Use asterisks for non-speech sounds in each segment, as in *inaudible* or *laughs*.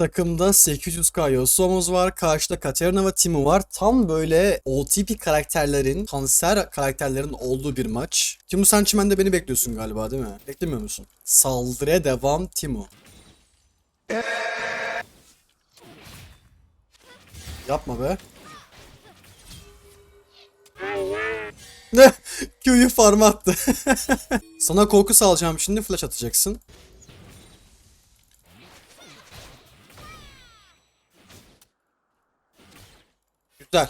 Takımda 800k Yasuo'muz var. Karşıda Katarina ve Timo var. Tam böyle OTP karakterlerin, kanser karakterlerin olduğu bir maç. Timo sen çimende beni bekliyorsun galiba değil mi? Beklemiyor musun? Saldırıya devam Timo. Yapma be. Ne? *laughs* Q'yu farm attı. *laughs* Sana korku salacağım şimdi flash atacaksın. Güzel.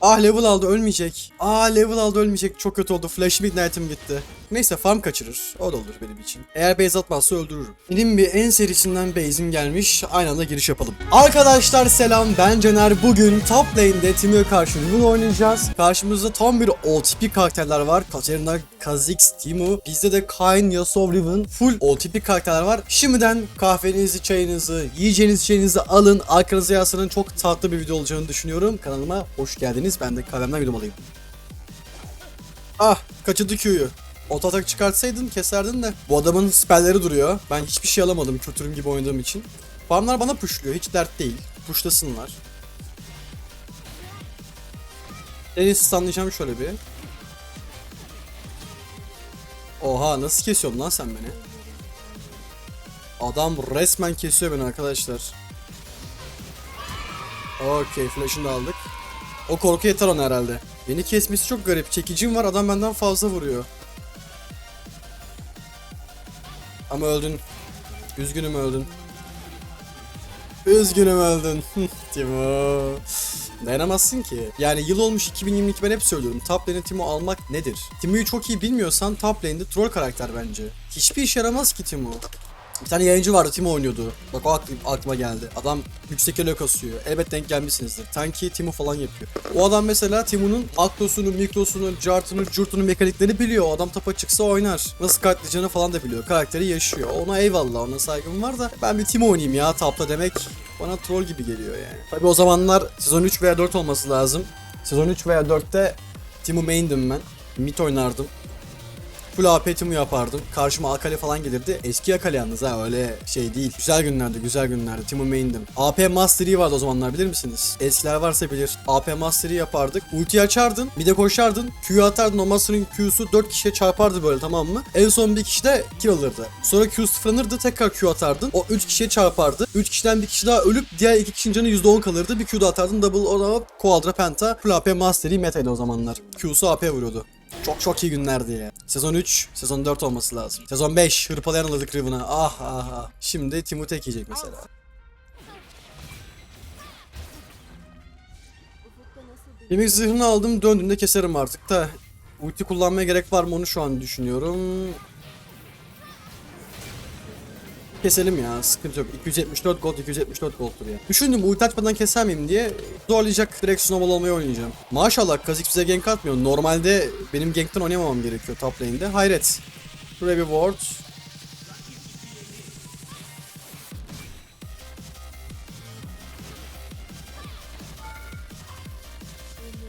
Ah level aldı ölmeyecek. Ah level aldı ölmeyecek. Çok kötü oldu. Flash Midnight'ım gitti. Neyse farm kaçırır. O da olur benim için. Eğer base atmazsa öldürürüm. Benim bir en serisinden base'im gelmiş. Aynı anda giriş yapalım. Arkadaşlar selam ben Caner. Bugün top lane'de Timo'ya karşı Riven oynayacağız. Karşımızda tam bir OTP karakterler var. Katarina, Kha'Zix, Timo. Bizde de Kayn, Yasuo, Riven. Full OTP karakterler var. Şimdiden kahvenizi, çayınızı, yiyeceğiniz şeyinizi alın. Arkanıza yaslanın. Çok tatlı bir video olacağını düşünüyorum. Kanalıma hoş geldiniz. Ben de kahvemden yudum alayım. Ah kaçırdı Q'yu. Oto atak çıkartsaydın keserdin de. Bu adamın spellleri duruyor. Ben hiçbir şey alamadım kötürüm gibi oynadığım için. Farmlar bana pushluyor. Hiç dert değil. Pushlasınlar. Seni stunlayacağım şöyle bir. Oha nasıl kesiyorsun lan sen beni? Adam resmen kesiyor beni arkadaşlar. Okey flash'ını da aldık. O korku yeter ona herhalde. Beni kesmesi çok garip. Çekicim var adam benden fazla vuruyor. Ama öldün. Üzgünüm öldün. Üzgünüm öldün. *laughs* Timo. Dayanamazsın ki. Yani yıl olmuş 2022 ben hep söylüyorum. Top lane'e Timo almak nedir? Timo'yu çok iyi bilmiyorsan top lane'de troll karakter bence. Hiçbir işe yaramaz ki Timo. Bir tane yayıncı vardı Timo oynuyordu. Bak o aklı- aklıma geldi. Adam yüksek elo kasıyor. Elbet denk gelmişsinizdir. Tanki Timo falan yapıyor. O adam mesela Timo'nun aklosunu, mikrosunu, cartını, curtunu, mekaniklerini biliyor. O adam tapa çıksa oynar. Nasıl katlayacağını falan da biliyor. Karakteri yaşıyor. Ona eyvallah ona saygım var da ben bir Timo oynayayım ya tapta demek bana troll gibi geliyor yani. Tabi o zamanlar sezon 3 veya 4 olması lazım. Sezon 3 veya 4'te Timo main'dim ben. Mid oynardım. Full AP Timo yapardım. Karşıma Akali falan gelirdi. Eski Akali yalnız ha öyle şey değil. Güzel günlerdi güzel günlerdi. Timo main'dim. AP Mastery vardı o zamanlar bilir misiniz? Eskiler varsa bilir. AP Mastery yapardık. Ulti açardın. Bir de koşardın. Q'yu atardın. O Master'ın Q'su 4 kişiye çarpardı böyle tamam mı? En son bir kişi de kill alırdı. Sonra Q sıfırlanırdı. Tekrar Q atardın. O 3 kişiye çarpardı. 3 kişiden bir kişi daha ölüp diğer 2 kişinin canı %10 kalırdı. Bir Q da atardın. Double o da Quadra Penta. Full AP Mastery metaydı o zamanlar. Q'su AP vuruyordu. Çok çok iyi günlerdi ya. Sezon 3, sezon 4 olması lazım. Sezon 5 hırpalayan alırdık Riven'a. Ah ah ah. Şimdi Timo tek yiyecek mesela. Yemek zırhını aldım döndüğümde keserim artık da. Ulti kullanmaya gerek var mı onu şu an düşünüyorum. Keselim ya sıkıntı yok. 274 gold 274 gold'tur ya. Düşündüm ulti açmadan keser miyim diye zorlayacak direkt snowball olmayı oynayacağım. Maşallah Kha'Zix bize gank atmıyor. Normalde benim gankten oynamamam gerekiyor top lane'de. Hayret. Şuraya bir ward.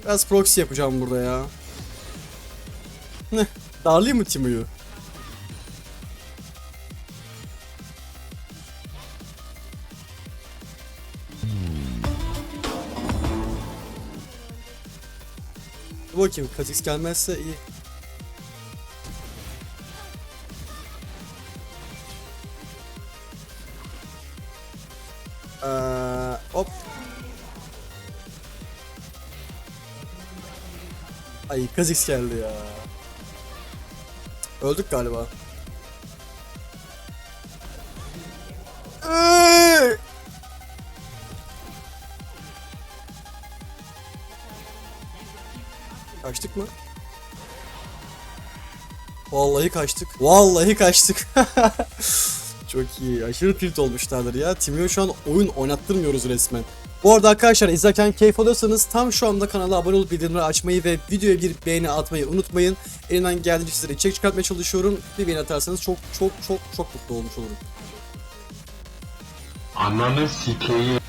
Biraz proxy yapacağım burada ya. Ne? Darlayayım mı Timo'yu? Bakayım Kha'Zix gelmezse iyi. Ee, hop. Ay Kha'Zix geldi ya. Öldük galiba. Kaçtık mı? Vallahi kaçtık. Vallahi kaçtık. *laughs* Çok iyi. Aşırı tilt olmuşlardır ya. Timio şu an oyun oynattırmıyoruz resmen. Bu arada arkadaşlar izlerken keyif alıyorsanız tam şu anda kanala abone olup bildirimleri açmayı ve videoya bir beğeni atmayı unutmayın. Elimden geldiğince sizlere içerik çıkartmaya çalışıyorum. Bir beğeni atarsanız çok çok çok çok mutlu olmuş olurum. Ananı sikeyim.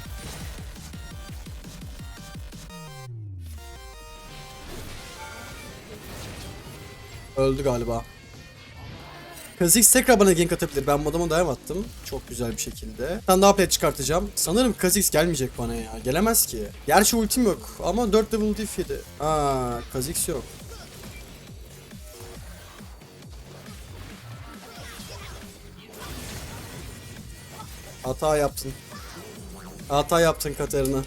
Öldü galiba. Kha'Zix tekrar bana gank atabilir. Ben adama dive attım. Çok güzel bir şekilde. Bir tane daha plate çıkartacağım. Sanırım Kha'Zix gelmeyecek bana ya. Gelemez ki. Gerçi ultim yok ama 4 level diff yedi. Aa, Kha'Zix yok. Hata yaptın. Hata yaptın Katerina.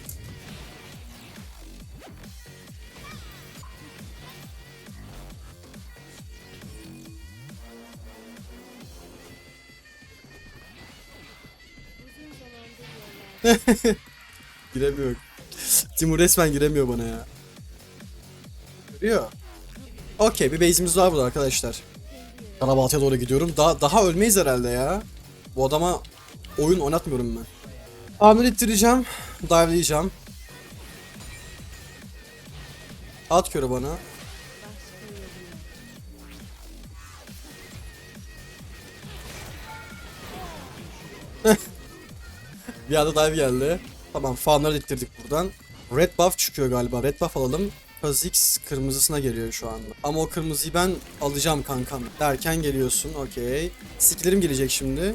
*laughs* Giremiyor. Timur resmen giremiyor bana ya. Görüyor. Okey bir base'imiz var burada arkadaşlar. Karabalta'ya doğru gidiyorum. Daha daha ölmeyiz herhalde ya. Bu adama oyun oynatmıyorum ben. Amir ittireceğim. Dive'layacağım. At körü bana. Bir anda dive geldi. Tamam farmları ittirdik buradan. Red buff çıkıyor galiba. Red buff alalım. Kha'Zix kırmızısına geliyor şu anda. Ama o kırmızıyı ben alacağım kankam. Derken geliyorsun. Okey. Skillerim gelecek şimdi.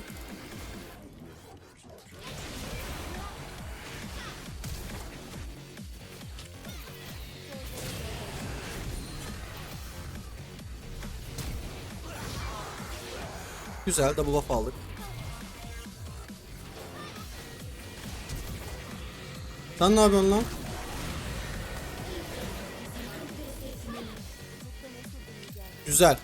Güzel double buff aldık. Sen ne yapıyorsun lan? Güzel.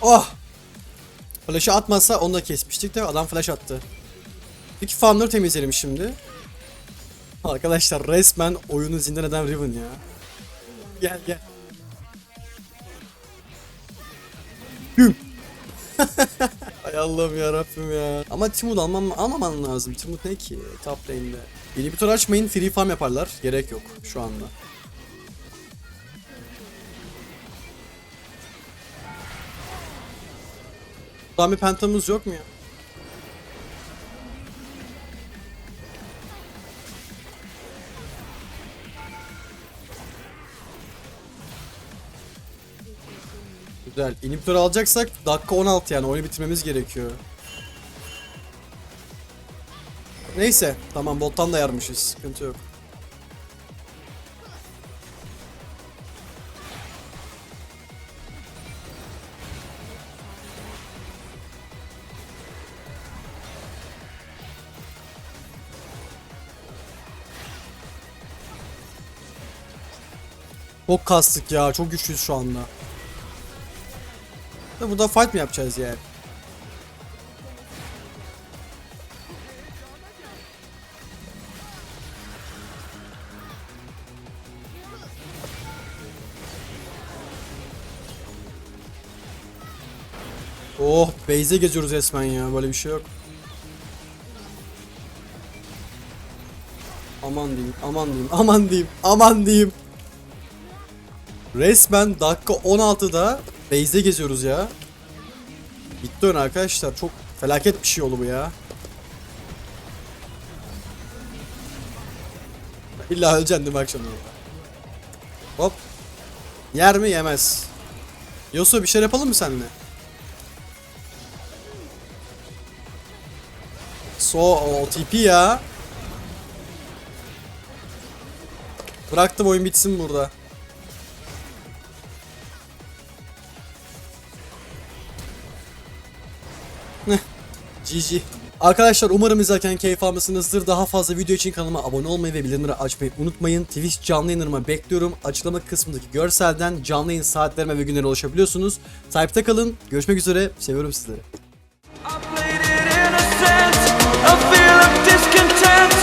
Oh! Flash'ı atmasa onu da kesmiştik de adam flash attı. Peki farmları temizleyelim şimdi. Arkadaşlar resmen oyunu zindan eden Riven ya. Gel gel. Güm. *laughs* Ay Allah'ım ya Rabbim ya. Ama Timur almam almaman lazım. Timur ne ki top lane'de? Yeni açmayın free farm yaparlar. Gerek yok şu anda. Bir pentamız yok mu ya? Güzel. İnhibitör alacaksak dakika 16 yani oyunu bitirmemiz gerekiyor. Neyse. Tamam bottan da yarmışız. Sıkıntı yok. Çok kastık ya. Çok güçlüyüz şu anda. Ve burada fight mi yapacağız yani? Oh, base'e geziyoruz resmen ya. Böyle bir şey yok. Aman diyeyim, aman diyeyim, aman diyeyim, aman diyeyim. Resmen dakika 16'da base'de geziyoruz ya. Bitti ön arkadaşlar. Çok felaket bir şey oldu bu ya. İlla öleceksin değil mi akşam? Hop. Yer mi yemez. Yosu bir şey yapalım mı seninle? So o TP ya. Bıraktım oyun bitsin burada. GG. Arkadaşlar umarım izlerken keyif almışsınızdır. Daha fazla video için kanalıma abone olmayı ve bildirimleri açmayı unutmayın. Twitch canlı yayınlarıma bekliyorum. Açıklama kısmındaki görselden canlı yayın saatlerime ve günlere ulaşabiliyorsunuz. Takipte kalın. Görüşmek üzere. Seviyorum sizleri. I